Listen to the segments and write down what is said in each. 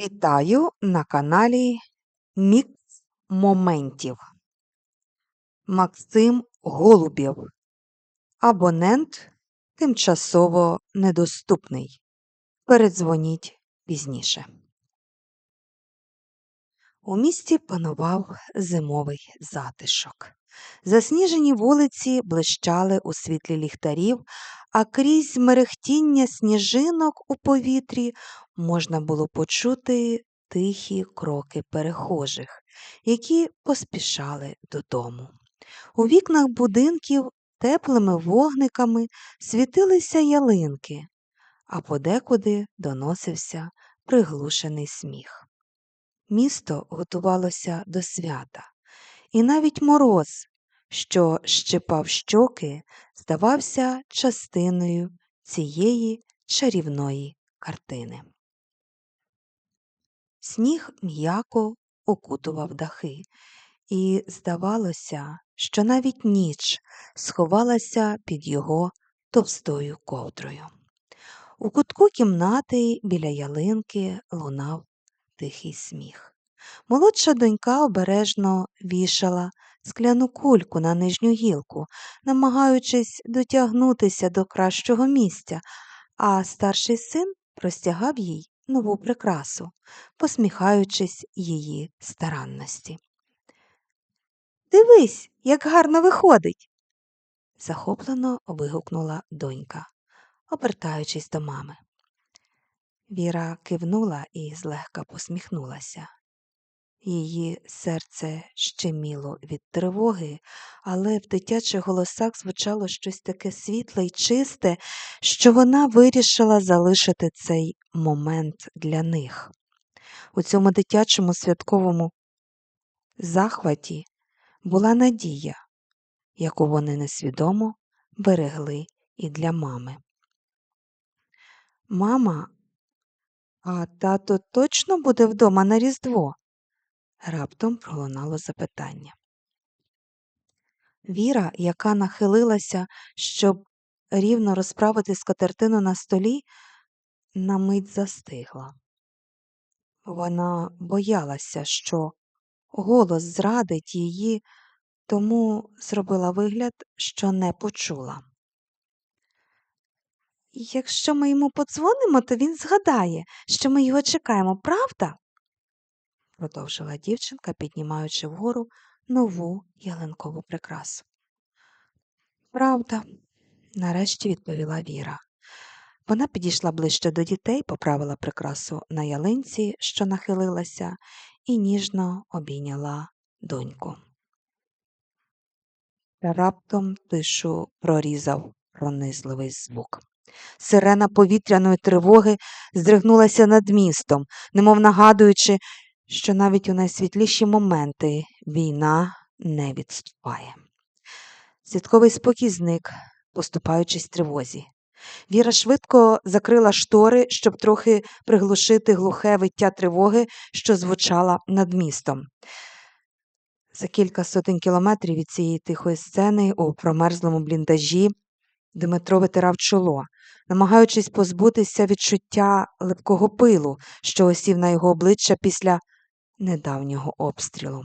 Вітаю на каналі Мікс Моментів. Максим Голубєв. Абонент тимчасово недоступний. Передзвоніть пізніше. У місті панував зимовий затишок. Засніжені вулиці блищали у світлі ліхтарів, а крізь мерехтіння сніжинок у повітрі можна було почути тихі кроки перехожих, які поспішали додому. У вікнах будинків теплими вогниками світилися ялинки, а подекуди доносився приглушений сміх. Місто готувалося до свята, і навіть мороз, що щипав щоки, здавався частиною цієї чарівної картини. Сніг м'яко окутував дахи, і здавалося, що навіть ніч сховалася під його товстою ковдрою. У кутку кімнати біля ялинки лунав тихий сміх. Молодша донька обережно вішала скляну кульку на нижню гілку, намагаючись дотягнутися до кращого місця, а старший син простягав їй нову прикрасу, посміхаючись її старанності. Дивись, як гарно виходить, захоплено вигукнула донька, обертаючись до мами. Віра кивнула і злегка посміхнулася. Її серце щеміло від тривоги, але в дитячих голосах звучало щось таке світле й чисте, що вона вирішила залишити цей момент для них. У цьому дитячому святковому захваті була надія, яку вони несвідомо берегли і для мами. Мама, а тато точно буде вдома на Різдво? Раптом пролунало запитання. Віра, яка нахилилася, щоб рівно розправити скатертину на столі, на мить застигла. Вона боялася, що голос зрадить її, тому зробила вигляд, що не почула. Якщо ми йому подзвонимо, то він згадає, що ми його чекаємо, правда? Продовжила дівчинка, піднімаючи вгору нову ялинкову прикрасу. Правда, нарешті відповіла Віра. Вона підійшла ближче до дітей, поправила прикрасу на ялинці, що нахилилася, і ніжно обійняла доньку. Раптом тишу прорізав пронизливий звук. Сирена повітряної тривоги здригнулася над містом, немов нагадуючи, що навіть у найсвітліші моменти війна не відступає. Святковий спокій зник, поступаючись тривозі. Віра швидко закрила штори, щоб трохи приглушити глухе виття тривоги, що звучала над містом. За кілька сотень кілометрів від цієї тихої сцени у промерзлому бліндажі Дмитро витирав чоло, намагаючись позбутися відчуття липкого пилу, що осів на його обличчя після недавнього обстрілу.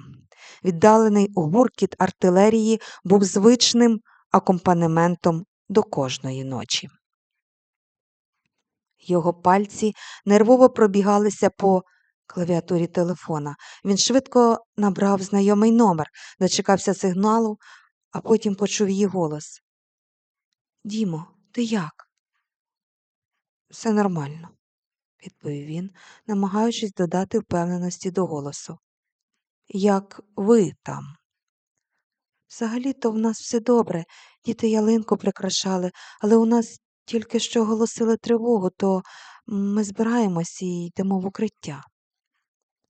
Віддалений гуркіт артилерії був звичним акомпанементом до кожної ночі. Його пальці нервово пробігалися по клавіатурі телефона. Він швидко набрав знайомий номер, дочекався сигналу, а потім почув її голос. Дімо, ти як? Все нормально, відповів він, намагаючись додати впевненості до голосу. Як ви там? Взагалі-то в нас все добре, діти ялинку прикрашали, але у нас тільки що оголосили тривогу, то ми збираємось і йдемо в укриття,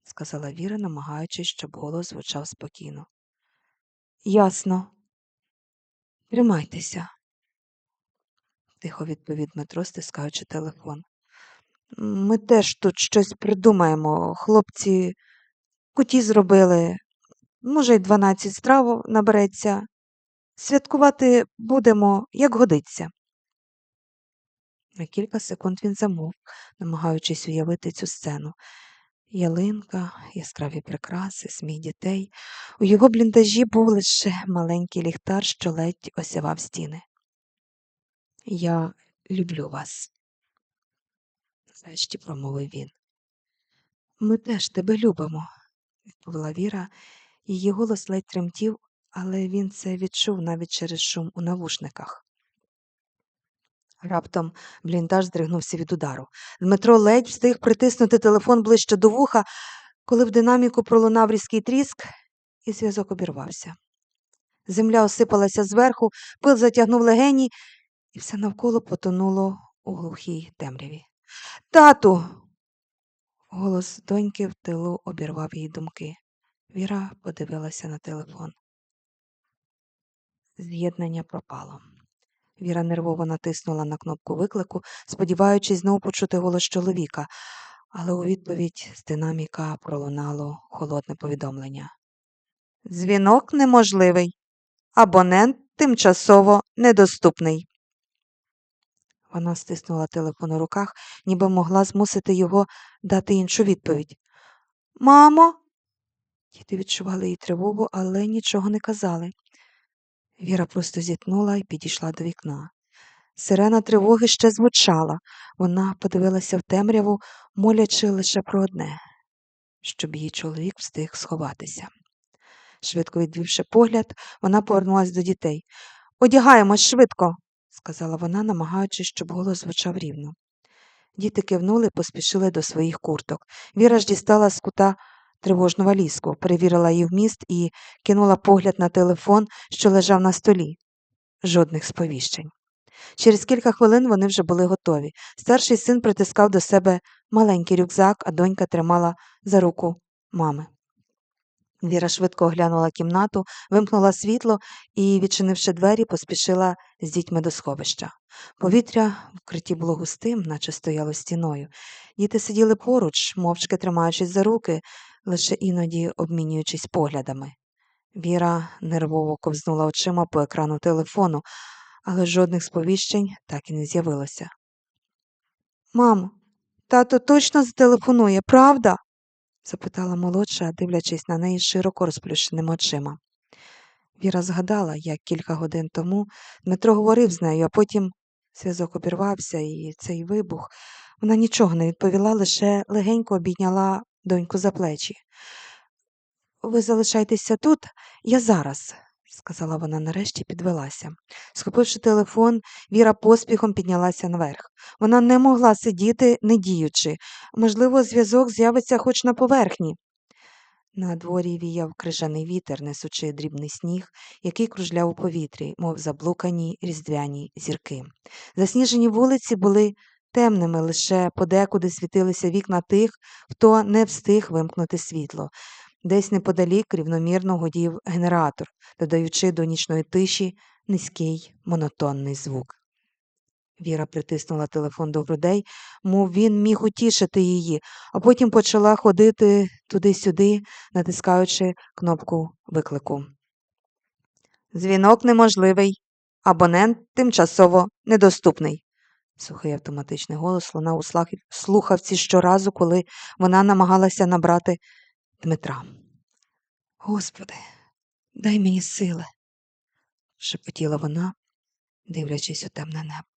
сказала Віра, намагаючись, щоб голос звучав спокійно. Ясно. Тримайтеся, тихо відповів Дмитро, стискаючи телефон. Ми теж тут щось придумаємо. Хлопці куті зробили, може, й дванадцять страв набереться. Святкувати будемо, як годиться. На кілька секунд він замовк, намагаючись уявити цю сцену. ялинка, яскраві прикраси, сміх дітей. У його бліндажі був лише маленький ліхтар, що ледь осявав стіни. Я люблю вас, нарешті промовив він. Ми теж тебе любимо, відповіла Віра. Її голос ледь тремтів, але він це відчув навіть через шум у навушниках. Раптом бліндаж здригнувся від удару. Дмитро ледь встиг притиснути телефон ближче до вуха, коли в динаміку пролунав різкий тріск, і зв'язок обірвався. Земля осипалася зверху, пил затягнув легені, і все навколо потонуло у глухій темряві. Тату. Голос доньки в тилу обірвав її думки. Віра подивилася на телефон. З'єднання пропало. Віра нервово натиснула на кнопку виклику, сподіваючись знову почути голос чоловіка, але у відповідь з динаміка пролунало холодне повідомлення. Дзвінок неможливий. Абонент тимчасово недоступний. Вона стиснула телефон у руках, ніби могла змусити його дати іншу відповідь. Мамо. Діти відчували її тривогу, але нічого не казали. Віра просто зітхнула і підійшла до вікна. Сирена тривоги ще звучала. Вона подивилася в темряву, молячи лише про одне, щоб її чоловік встиг сховатися. Швидко відвівши погляд, вона повернулася до дітей. Одягаємось швидко, сказала вона, намагаючись, щоб голос звучав рівно. Діти кивнули поспішили до своїх курток. Віра ж дістала з кута тривожну валізку, перевірила її вміст і кинула погляд на телефон, що лежав на столі. Жодних сповіщень. Через кілька хвилин вони вже були готові. Старший син притискав до себе маленький рюкзак, а донька тримала за руку мами. Віра швидко оглянула кімнату, вимкнула світло і, відчинивши двері, поспішила з дітьми до сховища. Повітря в укритті було густим, наче стояло стіною. Діти сиділи поруч, мовчки тримаючись за руки, лише іноді обмінюючись поглядами. Віра нервово ковзнула очима по екрану телефону, але жодних сповіщень так і не з'явилося. Мамо, тато точно зателефонує, правда? Запитала молодша, дивлячись на неї широко розплющеними очима. Віра згадала, як кілька годин тому Дмитро говорив з нею, а потім зв'язок обірвався, і цей вибух. Вона нічого не відповіла, лише легенько обійняла доньку за плечі. Ви залишайтеся тут, я зараз, сказала вона нарешті підвелася. Схопивши телефон, Віра поспіхом піднялася наверх. Вона не могла сидіти, не діючи. Можливо, зв'язок з'явиться хоч на поверхні. На дворі віяв крижаний вітер, несучи дрібний сніг, який кружляв у повітрі, мов заблукані різдвяні зірки. Засніжені вулиці були темними, лише подекуди світилися вікна тих, хто не встиг вимкнути світло. Десь неподалік рівномірно гудів генератор, додаючи до нічної тиші низький монотонний звук. Віра притиснула телефон до грудей, мов він міг утішити її, а потім почала ходити туди-сюди, натискаючи кнопку виклику. Дзвінок неможливий. Абонент тимчасово недоступний. Сухий автоматичний голос лунав у слухавці щоразу, коли вона намагалася набрати Дмитра. Господи, дай мені сили, шепотіла вона, дивлячись у темне небо.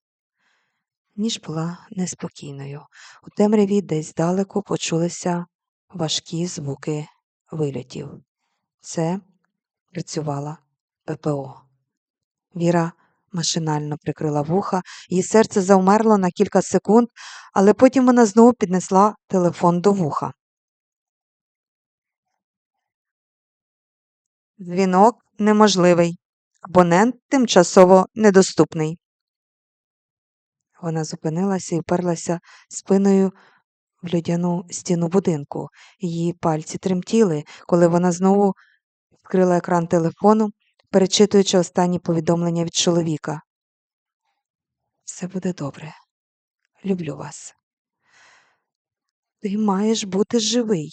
Ніж була неспокійною. У темряві десь далеко почулися важкі звуки вильотів. Це працювала ППО. Віра машинально прикрила вуха, її серце завмерло на кілька секунд, але потім вона знову піднесла телефон до вуха. Дзвінок неможливий. Абонент тимчасово недоступний. Вона зупинилася і вперлася спиною в людяну стіну будинку. Її пальці тремтіли, коли вона знову відкрила екран телефону, перечитуючи останні повідомлення від чоловіка. Все буде добре. Люблю вас. Ти маєш бути живий,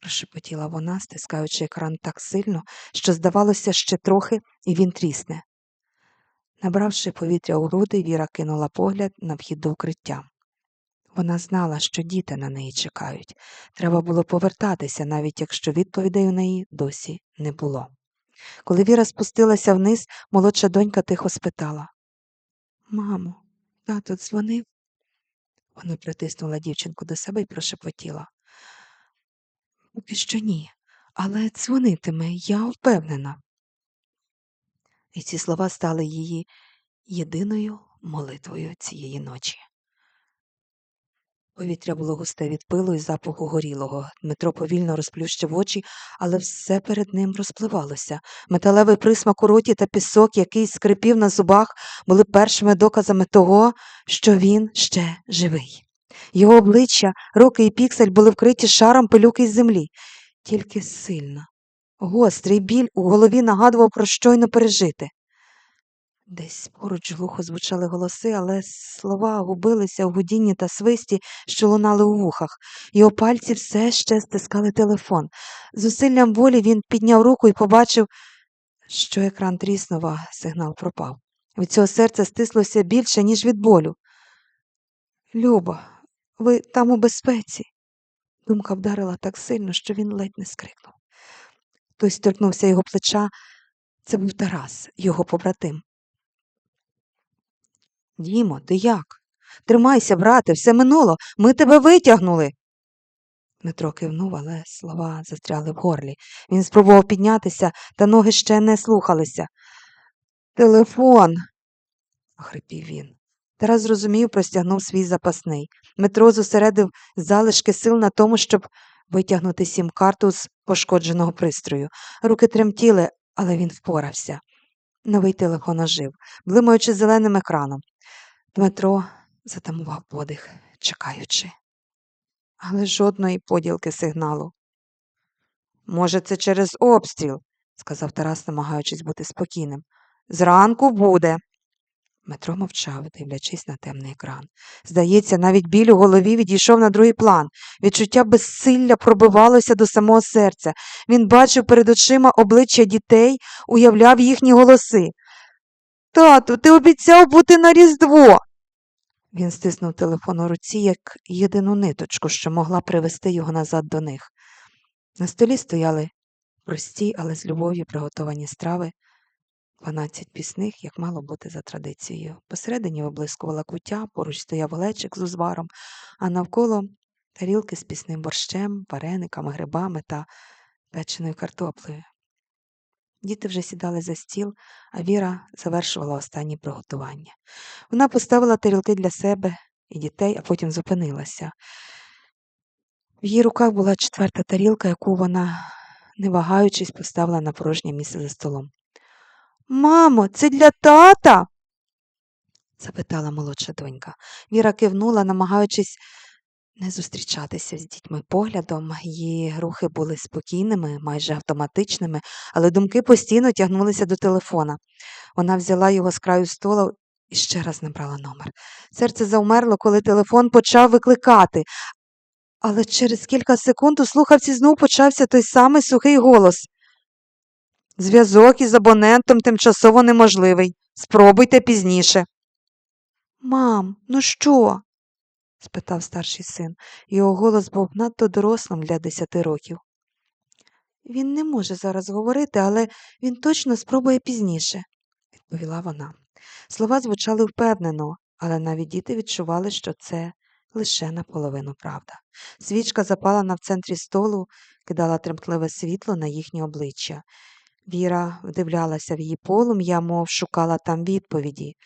прошепотіла вона, стискаючи екран так сильно, що, здавалося, ще трохи, і він трісне. Набравши повітря у груди, Віра кинула погляд на вхід до укриття. Вона знала, що діти на неї чекають. Треба було повертатися, навіть якщо відповідей у неї досі не було. Коли Віра спустилася вниз, молодша донька тихо спитала Мамо, тато дзвонив? Вона притиснула дівчинку до себе і прошепотіла. Поки що ні, але дзвонитиме, я впевнена. І ці слова стали її єдиною молитвою цієї ночі. Повітря було густе від пилу і запаху горілого. Дмитро повільно розплющив очі, але все перед ним розпливалося. Металевий присмак у роті та пісок, який скрипів на зубах, були першими доказами того, що він ще живий. Його обличчя, руки і піксель були вкриті шаром пилюки із землі. Тільки сильно. Гострий біль у голові нагадував про щойно пережити. Десь поруч глухо звучали голоси, але слова губилися у гудінні та свисті, що лунали у вухах. Його пальці все ще стискали телефон. З зусиллям волі він підняв руку і побачив, що екран тріснув, а сигнал пропав. Від цього серце стислося більше, ніж від болю. Люба, ви там у безпеці. Думка вдарила так сильно, що він ледь не скрикнув. Хтось торкнувся його плеча. Це був Тарас, його побратим. Дімо, ти як? Тримайся, брате, все минуло. Ми тебе витягнули. Дмитро кивнув, але слова застряли в горлі. Він спробував піднятися, та ноги ще не слухалися. Телефон, охрипів він. Тарас зрозумів, простягнув свій запасний. Дмитро зосередив залишки сил на тому, щоб витягнути сім-карту з пошкодженого пристрою. Руки тремтіли, але він впорався. Новий телефон ожив, блимаючи зеленим екраном. Дмитро затамував подих, чекаючи. Але жодної поділки сигналу. Може, це через обстріл, сказав Тарас, намагаючись бути спокійним. Зранку буде. Дмитро мовчав, дивлячись на темний екран. Здається, навіть біль у голові відійшов на другий план. Відчуття безсилля пробивалося до самого серця. Він бачив перед очима обличчя дітей, уявляв їхні голоси. Тату, ти обіцяв бути на Різдво. Він стиснув телефон у руці як єдину ниточку, що могла привести його назад до них. На столі стояли прості, але з любов'ю приготовані страви, дванадцять пісних, як мало бути за традицією. Посередині виблискувала куття, поруч стояв глечик з узваром, а навколо тарілки з пісним борщем, варениками, грибами та печеною картоплею. Діти вже сідали за стіл, а Віра завершувала останні приготування. Вона поставила тарілки для себе і дітей, а потім зупинилася. В її руках була четверта тарілка, яку вона, не вагаючись, поставила на порожнє місце за столом. Мамо, це для тата? запитала молодша донька. Віра кивнула, намагаючись не зустрічатися з дітьми поглядом. Її рухи були спокійними, майже автоматичними, але думки постійно тягнулися до телефона. Вона взяла його з краю столу і ще раз набрала номер. Серце завмерло, коли телефон почав викликати. Але через кілька секунд у слухавці знов почався той самий сухий голос. Зв'язок із абонентом тимчасово неможливий. Спробуйте пізніше. Мам, ну що? спитав старший син. Його голос був надто дорослим для десяти років. Він не може зараз говорити, але він точно спробує пізніше, відповіла вона. Слова звучали впевнено, але навіть діти відчували, що це лише наполовину правда. Свічка запалена в центрі столу, кидала тремтливе світло на їхні обличчя. Віра вдивлялася в її полум'я, мов шукала там відповіді.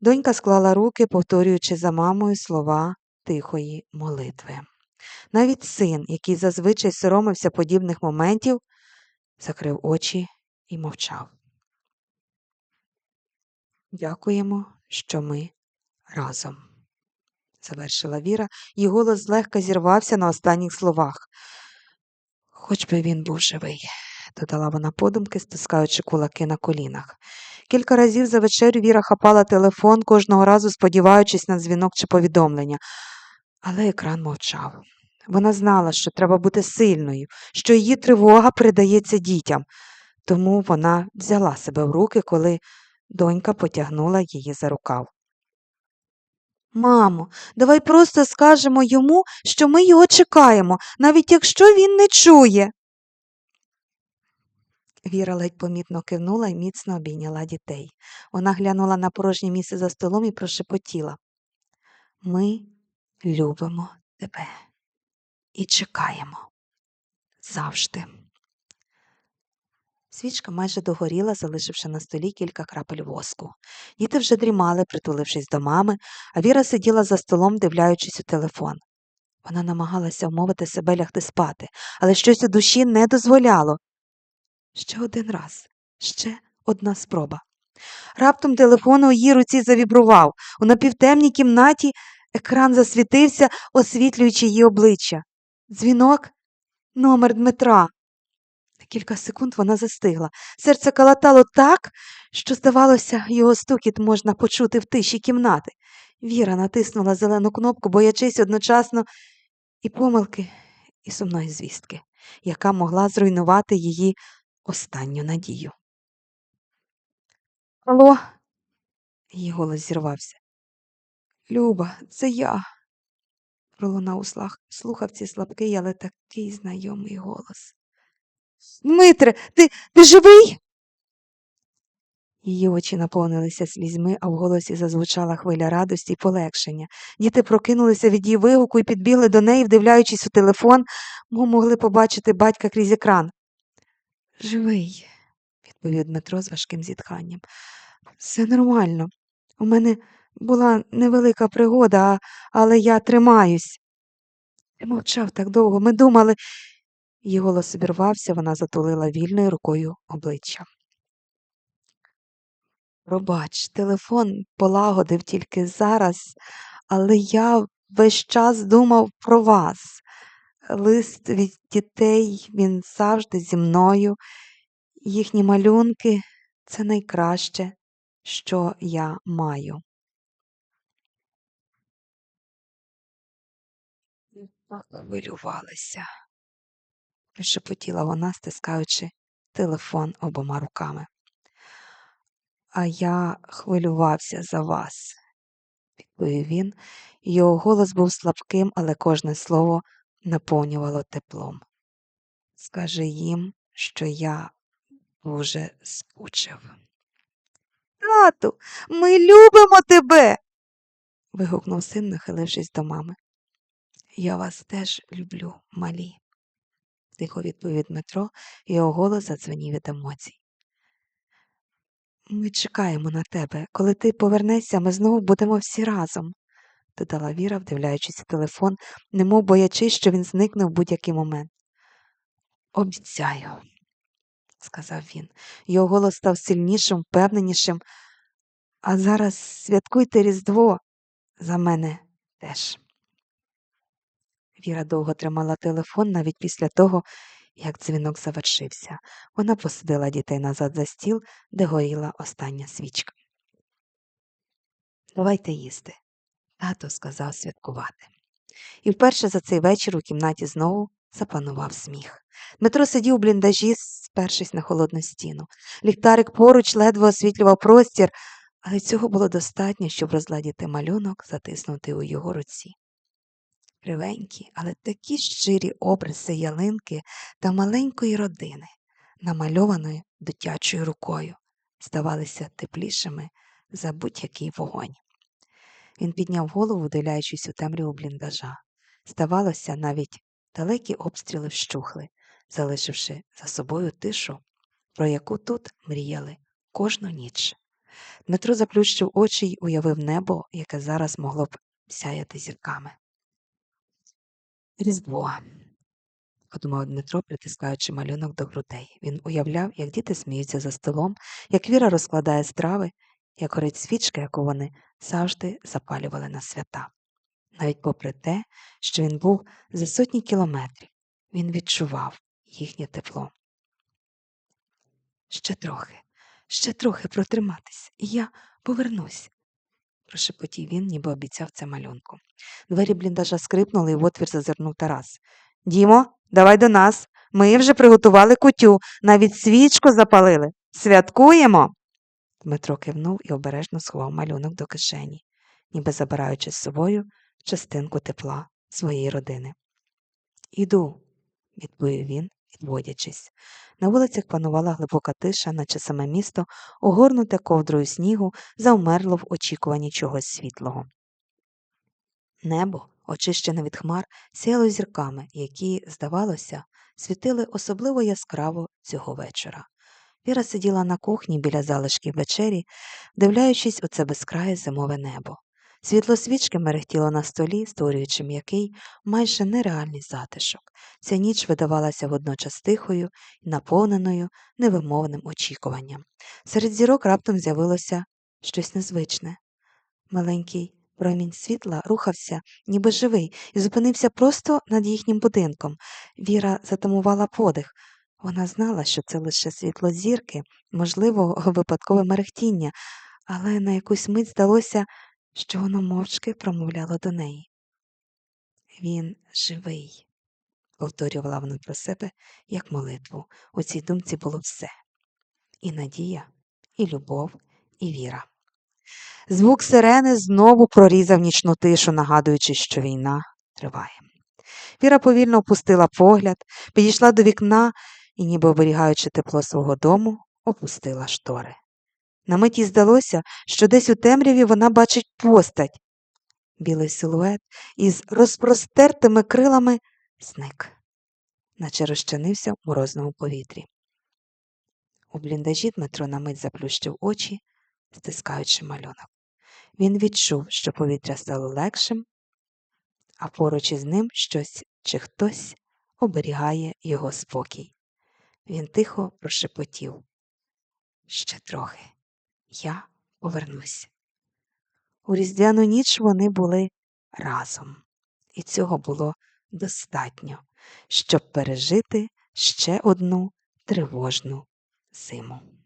Донька склала руки, повторюючи за мамою слова тихої молитви. Навіть син, який зазвичай соромився подібних моментів, закрив очі і мовчав. Дякуємо, що ми разом, завершила Віра, її голос злегка зірвався на останніх словах. Хоч би він був живий, додала вона подумки, стискаючи кулаки на колінах. Кілька разів за вечерю Віра хапала телефон, кожного разу сподіваючись на дзвінок чи повідомлення, але екран мовчав. Вона знала, що треба бути сильною, що її тривога передається дітям, тому вона взяла себе в руки, коли донька потягнула її за рукав. Мамо, давай просто скажемо йому, що ми його чекаємо, навіть якщо він не чує. Віра ледь помітно кивнула і міцно обійняла дітей. Вона глянула на порожнє місце за столом і прошепотіла. Ми любимо тебе і чекаємо завжди. Свічка майже догоріла, залишивши на столі кілька крапель воску. Діти вже дрімали, притулившись до мами, а Віра сиділа за столом, дивляючись у телефон. Вона намагалася вмовити себе лягти спати, але щось у душі не дозволяло. Ще один раз, ще одна спроба. Раптом телефон у її руці завібрував. У напівтемній кімнаті екран засвітився, освітлюючи її обличчя. Дзвінок номер Дмитра. На кілька секунд вона застигла. Серце калатало так, що, здавалося, його стукіт можна почути в тиші кімнати. Віра натиснула зелену кнопку, боячись одночасно і помилки, і сумної звістки, яка могла зруйнувати її останню надію. Алло, її голос зірвався. Люба, це я. пролунав у слах- слухавці слабкий, але такий знайомий голос. Дмитре, ти, ти живий? Її очі наповнилися слізьми, а в голосі зазвучала хвиля радості й полегшення. Діти прокинулися від її вигуку і підбігли до неї, вдивляючись у телефон, мов могли побачити батька крізь екран. Живий, відповів Дмитро з важким зітханням. Все нормально. У мене була невелика пригода, але я тримаюсь. Ти мовчав так довго. Ми думали. Її голос обірвався, вона затулила вільною рукою обличчя. Пробач, телефон полагодив тільки зараз, але я весь час думав про вас. Лист від дітей, він завжди зі мною. Їхні малюнки це найкраще, що я маю. Хвилювалася, прошепотіла вона, стискаючи телефон обома руками. А я хвилювався за вас, відповів він. Його голос був слабким, але кожне слово наповнювало теплом. Скажи їм, що я дуже скучив. Тату, ми любимо тебе. вигукнув син, нахилившись до мами. Я вас теж люблю, малі, тихо відповів Дмитро, його голос задзвенів від емоцій. Ми чекаємо на тебе. Коли ти повернешся, ми знову будемо всі разом, додала Віра, вдивляючись телефон, немов боячись, що він зникне в будь-який момент. Обіцяю, сказав він. Його голос став сильнішим, впевненішим. А зараз святкуйте Різдво за мене теж. Віра довго тримала телефон навіть після того, як дзвінок завершився. Вона посадила дітей назад за стіл, де горіла остання свічка. Давайте їсти, тато сказав святкувати. І вперше за цей вечір у кімнаті знову запанував сміх. Дмитро сидів у бліндажі, спершись на холодну стіну. Ліхтарик поруч ледве освітлював простір, але цього було достатньо, щоб розгладіти малюнок, затиснутий у його руці. Кривенькі, але такі щирі обриси ялинки та маленької родини, намальованої дитячою рукою, здавалися теплішими за будь-який вогонь. Він підняв голову, вдивляючись у темряву бліндажа. Здавалося, навіть далекі обстріли вщухли, залишивши за собою тишу, про яку тут мріяли кожну ніч. Дмитро заплющив очі й уявив небо, яке зараз могло б сяяти зірками. Різдво, подумав Дмитро, притискаючи малюнок до грудей. Він уявляв, як діти сміються за столом, як Віра розкладає страви, як горить свічка, яку вони завжди запалювали на свята. Навіть попри те, що він був за сотні кілометрів, він відчував їхнє тепло. Ще трохи, ще трохи протриматись, і я повернусь, прошепотів він, ніби обіцяв це малюнку. Двері бліндажа скрипнули, і в отвір зазирнув Тарас. Дімо, давай до нас. Ми вже приготували кутю, навіть свічку запалили. Святкуємо. Дмитро кивнув і обережно сховав малюнок до кишені. ніби забираючи з собою частинку тепла своєї родини. Іду, відповів він, відводячись. На вулицях панувала глибока тиша, наче саме місто, огорнуте ковдрою снігу, завмерло в очікуванні чогось світлого. Небо, очищене від хмар, сяяло зірками, які, здавалося, світили особливо яскраво цього вечора. Віра сиділа на кухні біля залишків вечері, вдивляючись у це безкрає зимове небо. Світло свічки мерехтіло на столі, створюючи м'який, майже нереальний затишок. Ця ніч видавалася водночас тихою і наповненою невимовним очікуванням. Серед зірок раптом з'явилося щось незвичне. Маленький промінь світла рухався, ніби живий, і зупинився просто над їхнім будинком. Віра затамувала подих. Вона знала, що це лише світло зірки, можливо, випадкове мерехтіння, але на якусь мить здалося, що воно мовчки промовляло до неї. Він живий, повторювала вона про себе як молитву. У цій думці було все і надія, і любов, і віра. Звук сирени знову прорізав нічну тишу, нагадуючи, що війна триває. Віра повільно опустила погляд, підійшла до вікна і, ніби оберігаючи тепло свого дому, опустила штори. На мить їй здалося, що десь у темряві вона бачить постать. Білий силует із розпростертими крилами зник, наче розчинився в морозному повітрі. У бліндажі Дмитро на мить заплющив очі, стискаючи малюнок. Він відчув, що повітря стало легшим, а поруч із ним щось чи хтось оберігає його спокій. Він тихо прошепотів. Ще трохи. Я повернусь. У різдвяну ніч вони були разом, і цього було достатньо, щоб пережити ще одну тривожну зиму.